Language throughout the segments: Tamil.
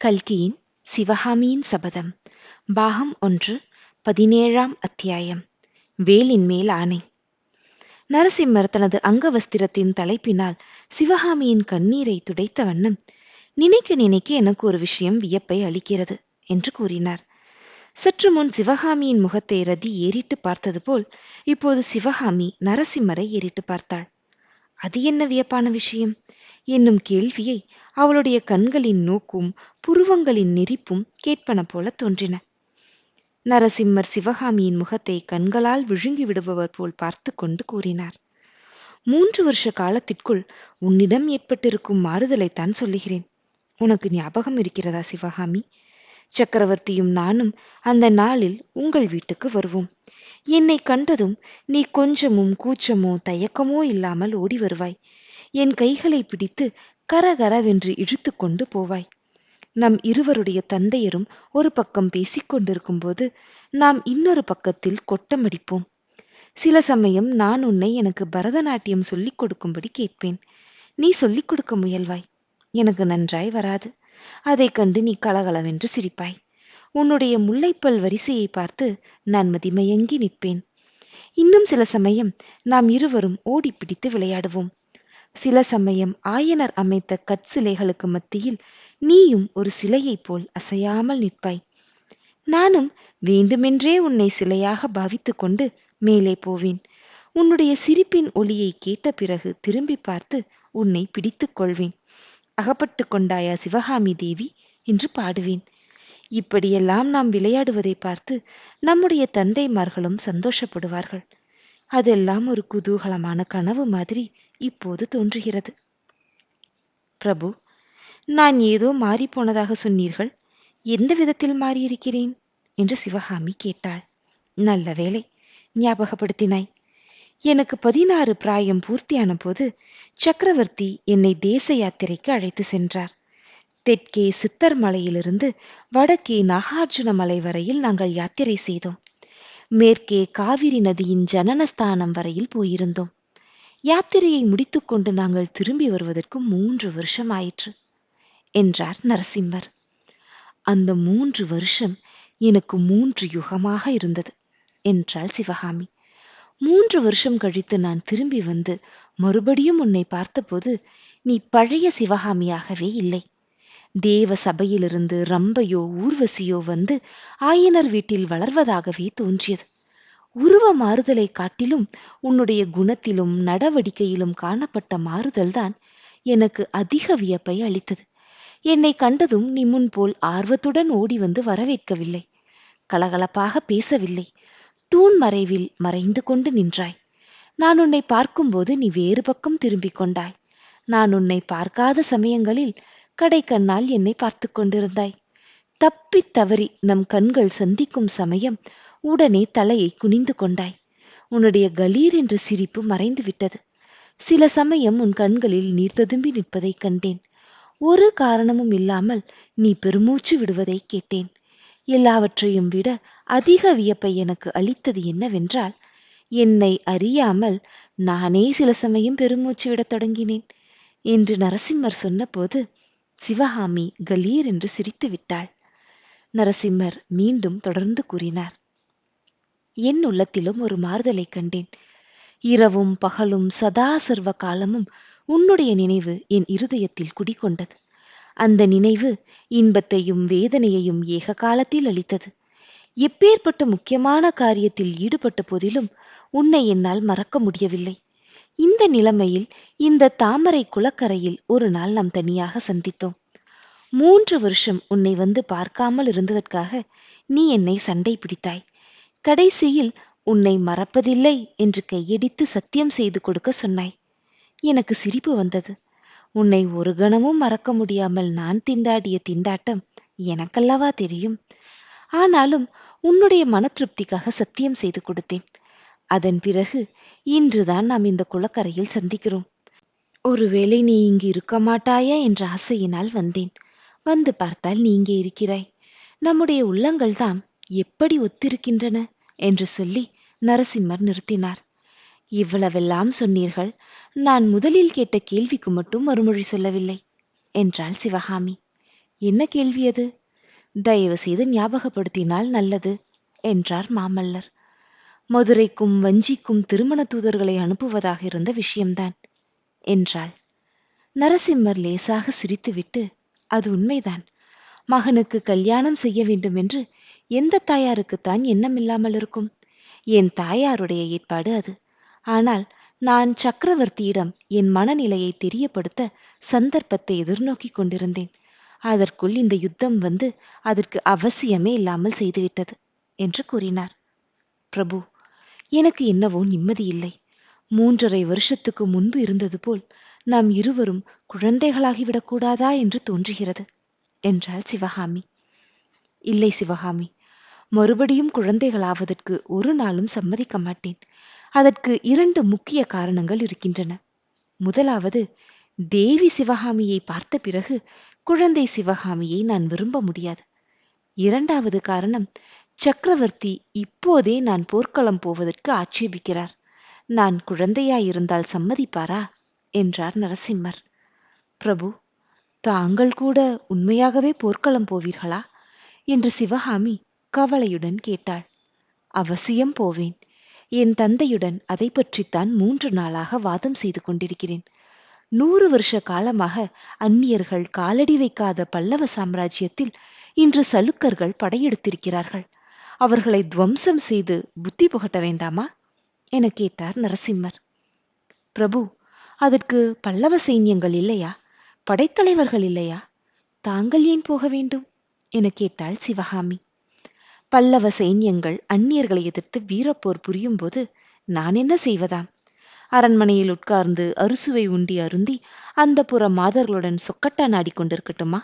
கல்கியின் சிவகாமியின் சபதம். பாகம் ஒன்று பதினேழாம் அத்தியாயம். வேலின் மேல் ஆணை. நரசிம்மர் தனது அங்கவஸ்திரத்தின் தலைப்பினால் சிவகாமியின் கண்ணீரை துடைத்த வண்ணம் நினைக்க நினைக்க எனக்கு ஒரு விஷயம் வியப்பை அளிக்கிறது என்று கூறினார். சற்று முன் சிவகாமியின் முகத்தை ரதி ஏறிட்டு பார்த்தது போல் இப்போது சிவகாமி நரசிம்மரை ஏறிட்டு பார்த்தாள். அது என்ன வியப்பான விஷயம்? என்னும் கேள்வியை அவளுடைய கண்களின் நோக்கும் புருவங்களின் நெறிப்பும் கேட்பன போல தோன்றின. நரசிம்மர் சிவகாமியின் முகத்தை கண்களால் விழுங்கி விடுபவர் போல் பார்த்து கொண்டு கூறினார். மூன்று வருஷ காலத்திற்குள் உன்னிடம் ஏற்பட்டிருக்கும் மாறுதலைத்தான் சொல்லுகிறேன். உனக்கு ஞாபகம் இருக்கிறதா சிவகாமி? சக்கரவர்த்தியும் நானும் அந்த நாளில் உங்கள் வீட்டுக்கு வருவோம். என்னை கண்டதும் நீ கொஞ்சமும் கூச்சமோ தயக்கமோ இல்லாமல் ஓடி வருவாய். என் கைகளை பிடித்து கரகரவென்று இழுத்து கொண்டு போவாய். நம் இருவருடைய தந்தையரும் ஒரு பக்கம் பேசிக் கொண்டிருக்கும் போது நாம் இன்னொரு பக்கத்தில் கொட்டமடிப்போம். சில சமயம் நான் உன்னை எனக்கு பரதநாட்டியம் சொல்லிக் கொடுக்கும்படி கேட்பேன். நீ சொல்லிக் கொடுக்க முயல்வாய். எனக்கு நன்றாய் வராது. அதைக் கண்டு நீ கலகலவென்று சிரிப்பாய். உன்னுடைய முல்லைப்பல் வரிசையை பார்த்து நான் மதிமயங்கி நிற்பேன். இன்னும் சில சமயம் நாம் இருவரும் ஓடிப்பிடித்து விளையாடுவோம். சில சமயம் ஆயனர் அமைத்த கற்சிலைகளுக்கு மத்தியில் நீயும் ஒரு சிலையைப் போல் அசையாமல் நிற்பாய். நானும் வேண்டுமென்றே உன்னை சிலையாக பாவித்துக் கொண்டு மேலே போவேன். உன்னுடைய சிரிப்பின் ஒளியை கேட்ட பிறகு திரும்பி பார்த்து உன்னை பிடித்துக் கொள்வேன். அகப்பட்டு கொண்டாயா சிவகாமி தேவி? என்று பாடுவேன். இப்படியெல்லாம் நாம் விளையாடுவதை பார்த்து நம்முடைய தந்தைமார்களும் சந்தோஷப்படுவார்கள். அதெல்லாம் ஒரு குதூகலமான கனவு மாதிரி இப்போது தோன்றுகிறது. பிரபு நான் ஏதோ மாறிப்போனதாக சொன்னீர்கள். எந்த விதத்தில் மாறியிருக்கிறேன்? என்று சிவகாமி கேட்டாள். நல்ல வேலை ஞாபகப்படுத்தினாய். எனக்கு பதினாறு பிராயம் பூர்த்தியான போது சக்கரவர்த்தி என்னை தேச யாத்திரைக்கு அழைத்து சென்றார். தெற்கே சித்தர் மலையிலிருந்து வடக்கே நாகார்ஜுன மலை வரையில் நாங்கள் யாத்திரை செய்தோம். மேற்கே காவிரி நதியின் ஜனனஸ்தானம் வரையில் போயிருந்தோம். யாத்திரையை முடித்துக்கொண்டு நாங்கள் திரும்பி வருவதற்கு மூன்று வருஷம் ஆயிற்று என்றார் நரசிம்மர். அந்த மூன்று வருஷம் எனக்கு மூன்று யுகமாக இருந்தது என்றாள் சிவகாமி. மூன்று வருஷம் கழித்து நான் திரும்பி வந்து மறுபடியும் உன்னை பார்த்தபோது நீ பழைய சிவகாமியாகவே இல்லை. தேவ சபையிலிருந்து ரம்பையோ ஊர்வசியோ வந்து ஆயனர் வீட்டில் வளர்வதாகவே தோன்றியது. உருவ மாறுதலை காட்டிலும் உன்னுடைய குணத்திலும் நடவடிக்கையிலும் காணப்பட்ட மாறுதல்தான் எனக்கு அதிக வியப்பை அளித்தது. என்னை கண்டதும் நீ முன்போல் ஆர்வத்துடன் ஓடி வந்து வரவேற்கவில்லை. கலகலப்பாக பேசவில்லை. தூண் மறைவில் மறைந்து கொண்டு நின்றாய். நான் உன்னை பார்க்கும்போது நீ வேறு பக்கம் திரும்பிக் கொண்டாய். நான் உன்னை பார்க்காத சமயங்களில் கடை கண்ணால் என்னை பார்த்து கொண்டிருந்தாய். தப்பித் தவறி நம் கண்கள் சந்திக்கும் சமயம் உடனே தலையை குனிந்து கொண்டாய். உன்னுடைய கலீர் என்ற சிரிப்பு மறைந்து விட்டது. சில சமயம் உன் கண்களில் நீர் ததும்பி நிற்பதைக் கண்டேன். ஒரு காரணமும் இல்லாமல் நீ பெருமூச்சு விடுவதை கேட்டேன். எல்லாவற்றையும் விட அதிக வியப்பை எனக்கு அளித்தது என்னவென்றால் என்னை அறியாமல் நானே சில சமயம் பெருமூச்சு விடத் தொடங்கினேன் என்று நரசிம்மர் சொன்னபோது சிவகாமி கலீர் என்று சிரித்து விட்டாள். நரசிம்மர் மீண்டும் தொடர்ந்து கூறினார். என் உள்ளத்திலும் ஒரு மாறுதலை கண்டேன். இரவும் பகலும் சதா சர்வ காலமும் உன்னுடைய நினைவு என் இருதயத்தில் குடிகொண்டது. அந்த நினைவு இன்பத்தையும் வேதனையையும் ஏக காலத்தில் அளித்தது. எப்பேற்பட்ட முக்கியமான காரியத்தில் ஈடுபட்ட போதிலும் உன்னை என்னால் மறக்க முடியவில்லை. இந்த நிலைமையில் இந்த தாமரை குளக்கரையில் ஒரு நாள் நாம் தனியாக சந்தித்தோம். மூன்று வருஷம் உன்னை வந்து பார்க்காமல் இருந்ததற்காக நீ என்னை சண்டை பிடித்தாய். கடைசியில் உன்னை மறப்பதில்லை என்று கையடித்து சத்தியம் செய்து கொடுக்க சொன்னாய். எனக்கு சிரிப்பு வந்தது. உன்னை ஒரு கணமும் மறக்க முடியாமல் நான் திண்டாடிய திண்டாட்டம் எனக்கல்லவா தெரியும். ஆனாலும் உன்னுடைய மன திருப்திக்காக சத்தியம் செய்து கொடுத்தேன். அதன் பிறகு இன்றுதான் நாம் இந்த குளக்கரையில் சந்திக்கிறோம். ஒருவேளை நீ இங்கு இருக்க மாட்டாயா என்ற ஆசையினால் வந்தேன். வந்து பார்த்தால் நீ இங்கே இருக்கிறாய். நம்முடைய உள்ளங்கள் தான் எப்படி ஒத்திருக்கின்றன? என்று சொல்லி நரசிம்மர் நிறுத்தினார். இவ்வளவெல்லாம் சொன்னீர்கள் நான் முதலில் கேட்ட கேள்விக்கு மட்டும் மறுமொழி சொல்லவில்லை என்றாள் சிவகாமி. என்ன கேள்வி அது? தயவு செய்து ஞாபகப்படுத்தினால் நல்லது என்றார் மாமல்லர். மதுரைக்கும் வஞ்சிக்கும் திருமண தூதர்களை அனுப்புவதாக இருந்த விஷயம்தான் என்றாள். நரசிம்மர் லேசாக சிரித்துவிட்டு அது உண்மைதான் மகனுக்கு கல்யாணம் செய்ய வேண்டும் என்று எந்த தாயாருக்குத்தான் எண்ணமில்லாமல் இருக்கும்? என் தாயாருடைய ஏற்பாடு அது. ஆனால் நான் சக்கரவர்த்தியிடம் என் மனநிலையை தெரியப்படுத்த சந்தர்ப்பத்தை எதிர்நோக்கிக் கொண்டிருந்தேன். அதற்குள் இந்த யுத்தம் வந்து அதற்கு அவசியமே இல்லாமல் செய்துவிட்டது என்று கூறினார். பிரபு எனக்கு என்னவோ நிம்மதி இல்லை. மூன்றரை வருஷத்துக்கு முன்பு இருந்தது போல் நாம் இருவரும் குழந்தைகளாகிவிடக் கூடாதா என்று தோன்றுகிறது என்றாள் சிவகாமி. இல்லை சிவகாமி. மறுபடியும் குழந்தைகளாவதற்கு ஒரு நாளும் சம்மதிக்க மாட்டேன். அதற்கு இரண்டு முக்கிய காரணங்கள் இருக்கின்றன. முதலாவது தேவி சிவகாமியை பார்த்த பிறகு குழந்தை சிவகாமியை நான் விரும்ப முடியாது. இரண்டாவது காரணம் சக்கரவர்த்தி இப்போதே நான் போர்க்களம் போவதற்கு ஆட்சேபிக்கிறார். நான் குழந்தையாயிருந்தால் சம்மதிப்பாரா? என்றார் நரசிம்மர். பிரபு தாங்கள் கூட உண்மையாகவே போர்க்களம் போவீர்களா? என்று சிவகாமி கவலையுடன் கேட்டாள். அவசியம் போவேன். என் தந்தையுடன் அதை பற்றித்தான் மூன்று நாளாக வாதம் செய்து கொண்டிருக்கிறேன். நூறு வருஷ காலமாக அந்நியர்கள் காலடி வைக்காத பல்லவ சாம்ராஜ்யத்தில் இன்று சலுக்கர்கள் படையெடுத்திருக்கிறார்கள். அவர்களை துவம்சம் செய்து புத்தி புகட்ட வேண்டாமா? என கேட்டார் நரசிம்மர். பிரபு அதற்கு பல்லவ சைன்யங்கள் இல்லையா? படைத்தலைவர்கள் இல்லையா? தாங்கள் ஏன் போக வேண்டும்? என கேட்டாள் சிவகாமி. பல்லவ சைன்யங்கள் அந்நியர்களை எதிர்த்து வீரப்போர் புரியும் போது நான் என்ன செய்வதாம்? அரண்மனையில் உட்கார்ந்து அறுசுவை உண்டி அருந்தி அந்த புற மாதர்களுடன் சொக்கட்டா நாடி கொண்டிருக்கட்டுமா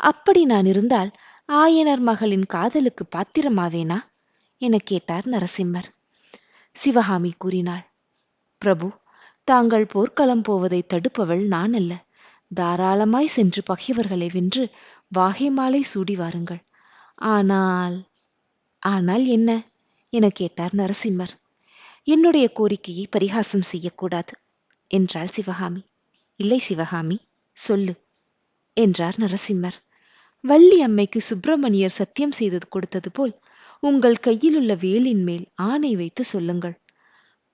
அப்படி நான் இருந்தால் ஆயனர் மகளின் காதலுக்கு பாத்திரமாவேனா? என கேட்டார் நரசிம்மர். சிவகாமி கூறினாள் பிரபு தாங்கள் போர்க்களம் போவதை தடுப்பவள் நான் அல்ல. தாராளமாய் சென்று பகைவர்களை வென்று வாகை மாலை சூடி வாருங்கள். ஆனால் ஆனால் என்ன? என கேட்டார் நரசிம்மர். என்னுடைய கோரிக்கையை பரிகாசம் செய்யக்கூடாது என்றாள் சிவகாமி. இல்லை சிவகாமி சொல்லு என்றார் நரசிம்மர். வள்ளி அம்மைக்கு சுப்பிரமணியர் சத்தியம் செய்தது கொடுத்தது போல் உங்கள் கையிலுள்ள வேலின் மேல் ஆணை வைத்து சொல்லுங்கள்.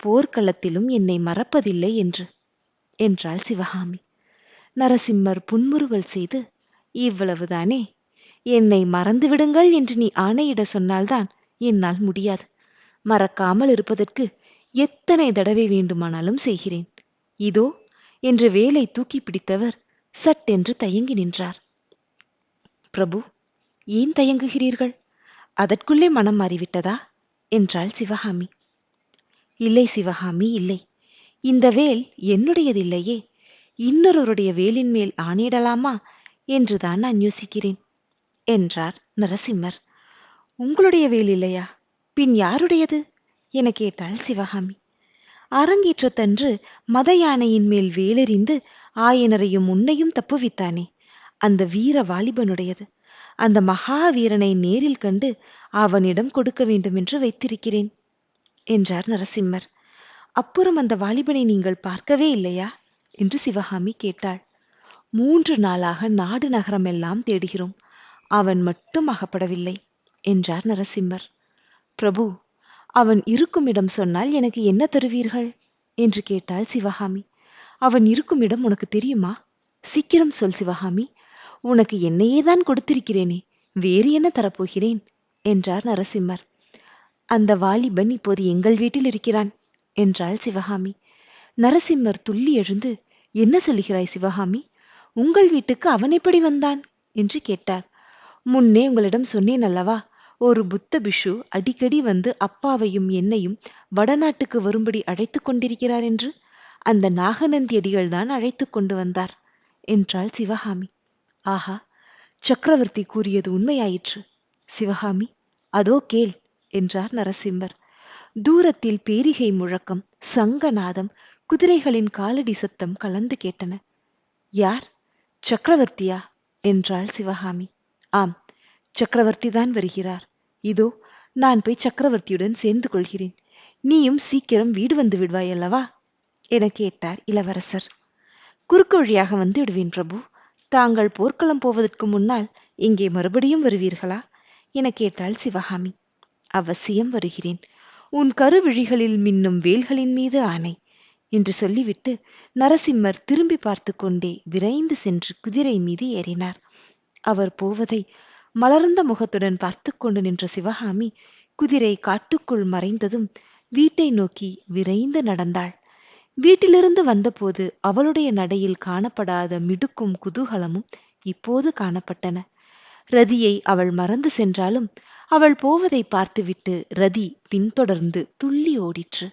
போர்க்களத்திலும் என்னை மறப்பதில்லை என்று என்றாள் சிவகாமி. நரசிம்மர் புன்முறுவல் செய்து இவ்வளவுதானே என்னை மறந்து விடுங்கள் என்று நீ ஆணையிட சொன்னால்தான் என்னால் முடியாது. மறக்காமல் இருப்பதற்கு எத்தனை தடவை வேண்டுமானாலும் செய்கிறேன். இதோ என்று வேலை தூக்கி பிடித்தவர் சட்டென்று தயங்கி நின்றார். பிரபு ஏன் தயங்குகிறீர்கள்? அதற்குள்ளே மனம் மாறிவிட்டதா? என்றாள் சிவகாமி. இல்லை சிவகாமி இல்லை. இந்த வேல் என்னுடையதில்லையே. இன்னொருவருடைய வேலின் மேல் ஆணையிடலாமா? என்றுதான் நான் யோசிக்கிறேன். என்றார் நரசிம்மர். உங்களுடைய வேல் இல்லையா? பின் யாருடையது? என கேட்டாள் சிவகாமி. அரங்கேற்றத்தன்று மத யானையின் மேல் வேலெறிந்து ஆயனரையும் உன்னையும் தப்புவித்தானே. அந்த வீர வாலிபனுடையது. அந்த மகாவீரனை நேரில் கண்டு அவனிடம் கொடுக்க வேண்டும் என்று வைத்திருக்கிறேன் என்றார் நரசிம்மர். அப்புறம் அந்த வாலிபனை நீங்கள் பார்க்கவே இல்லையா? என்று சிவகாமி கேட்டாள். மூன்று நாளாக நாடு நகரமெல்லாம் தேடுகிறோம். அவன் மட்டும் அகப்படவில்லை என்றார் நரசிம்மர். பிரபு அவன் இருக்கும் இடம் சொன்னால் எனக்கு என்ன தருவீர்கள்? என்று கேட்டாள் சிவகாமி. அவன் இருக்கும் இடம் உனக்கு தெரியுமா? சீக்கிரம் சொல் சிவகாமி. உனக்கு என்னையே தான் கொடுத்திருக்கிறேனே வேறு என்ன தரப்போகிறேன்? என்றார் நரசிம்மர். அந்த வாலிபன் இப்போது எங்கள் வீட்டில் இருக்கிறான் என்றாள் சிவகாமி. நரசிம்மர் துள்ளி எழுந்து என்ன சொல்லுகிறாய் சிவகாமி? உங்கள் வீட்டுக்கு அவன் எப்படி வந்தான்? என்று கேட்டார். முன்னே உங்களிடம் சொன்னேன் அல்லவா? ஒரு புத்த பிஷு அடிக்கடி வந்து அப்பாவையும் என்னையும் வடநாட்டுக்கு வரும்படி அழைத்துக் கொண்டிருக்கிறார் என்று அந்த நாகநந்தி அடிகள் தான் அழைத்துக் கொண்டு வந்தார் என்றாள் சிவகாமி. ஆஹா சக்கரவர்த்தி கூறியது உண்மையாயிற்று. சிவகாமி அதோ கேள் என்றார் நரசிம்மர். தூரத்தில் பேரிகை முழக்கம் சங்கநாதம் குதிரைகளின் காலடி சத்தம் கலந்து கேட்டன. யார்? சக்கரவர்த்தியா? என்றாள் சிவகாமி. ஆம் சக்கரவர்த்தி தான் வருகிறார். இதோ நான் போய் சக்கரவர்த்தியுடன் சேர்ந்து கொள்கிறேன். நீயும் சீக்கிரம் வீடு வந்து விடுவாய் அல்லவா? என கேட்டார் இளவரசர். குறுக்கு வழியாக வந்து விடுவேன் பிரபு. தாங்கள் போர்க்களம் போவதற்கு முன்னால் இங்கே மறுபடியும் வருவீர்களா? என கேட்டாள் சிவகாமி. அவசியம் வருகிறேன். உன் கருவிழிகளில் மின்னும் வேல்களின் மீது ஆணை என்று சொல்லிவிட்டு நரசிம்மர் திரும்பி பார்த்து கொண்டே விரைந்து சென்று குதிரை மீது ஏறினார். அவர் போவதை மலர்ந்த முகத்துடன் பார்த்து கொண்டு நின்ற சிவகாமி குதிரை காட்டுக்குள் மறைந்ததும் வீட்டை நோக்கி விரைந்து நடந்தாள். வீட்டிலிருந்து வந்தபோது அவளுடைய நடையில் காணப்படாத மிடுக்கும் குதூகலமும் இப்போது காணப்பட்டன. ரதியை அவள் மறந்து சென்றாலும் அவள் போவதை பார்த்துவிட்டு ரதி பின்தொடர்ந்து துள்ளி ஓடிற்று.